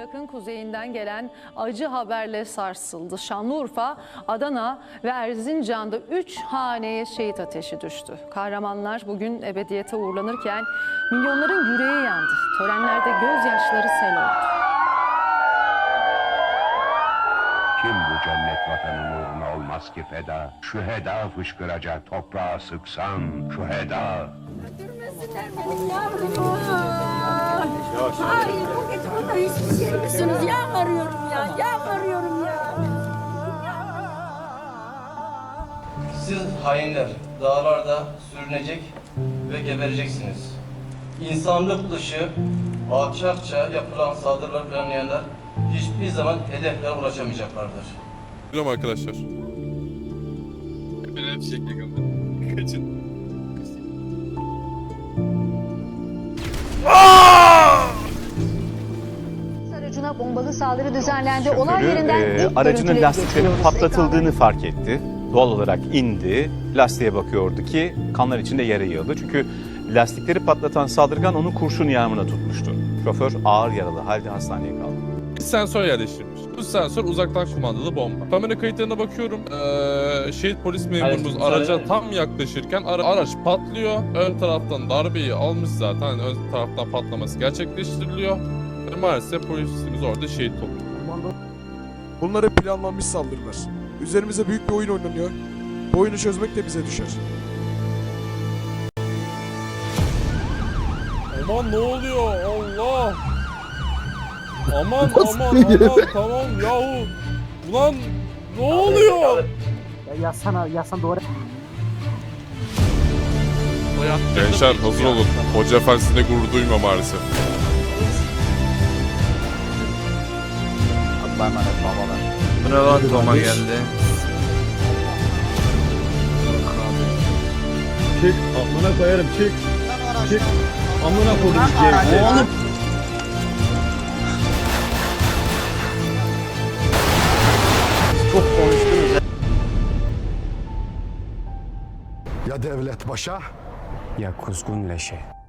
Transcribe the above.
Irak'ın kuzeyinden gelen acı haberle sarsıldı. Şanlıurfa, Adana ve Erzincan'da 3 haneye şehit ateşi düştü. Kahramanlar bugün ebediyete uğurlanırken milyonların yüreği yandı. Törenlerde gözyaşları sel oldu. Kim bu cennet vatanın uğruna olmaz ki feda? Şu heda fışkıracak toprağa sıksan şu heda. Öldürmesinler beni yavrum. Hayır bu gece Yalvarıyorum ya, yalvarıyorum ya. Siz hainler dağlarda sürünecek ve gebereceksiniz. İnsanlık dışı, alçakça yapılan saldırılar planlayanlar hiçbir zaman hedeflerine ulaşamayacaklardır. Biliyorum arkadaşlar. Ben hep kaldım. Kaçın. Bombalı saldırı düzenlendi. Olay Şoförü, yerinden e, ilk aracının lastiklerinin patlatıldığını fark etti. Doğal olarak indi, lastiğe bakıyordu ki kanlar içinde yere yığıldı. Çünkü lastikleri patlatan saldırgan onun kurşun yağmuruna tutmuştu. Şoför ağır yaralı halde hastaneye kaldı. Bir sensör yerleştirilmiş. Bu sensör uzaktan kumandalı bomba. Kamera kayıtlarına bakıyorum. Ee, şehit polis memurumuz araca tam yaklaşırken ara- araç patlıyor. Ön taraftan darbeyi almış zaten. Ön taraftan patlaması gerçekleştiriliyor. Ve maalesef polisimiz orada şehit oluyor. Bunlar hep planlanmış saldırılar. Üzerimize büyük bir oyun oynanıyor. Bu oyunu çözmek de bize düşer. Aman ne oluyor Allah. Aman aman aman tamam yahu. Ulan ne oluyor? Yazsana, yazsan doğru. Gençler hazır olun. Hoca efendisine gurur duyma maalesef. Allah'a emanet babalar. Bu ne lan Toma geldi. Çık, amına koyarım çık. Çık. Amına koyayım. Oğlum. Çok konuştunuz. Ya devlet başa Ya kuzgun leşe.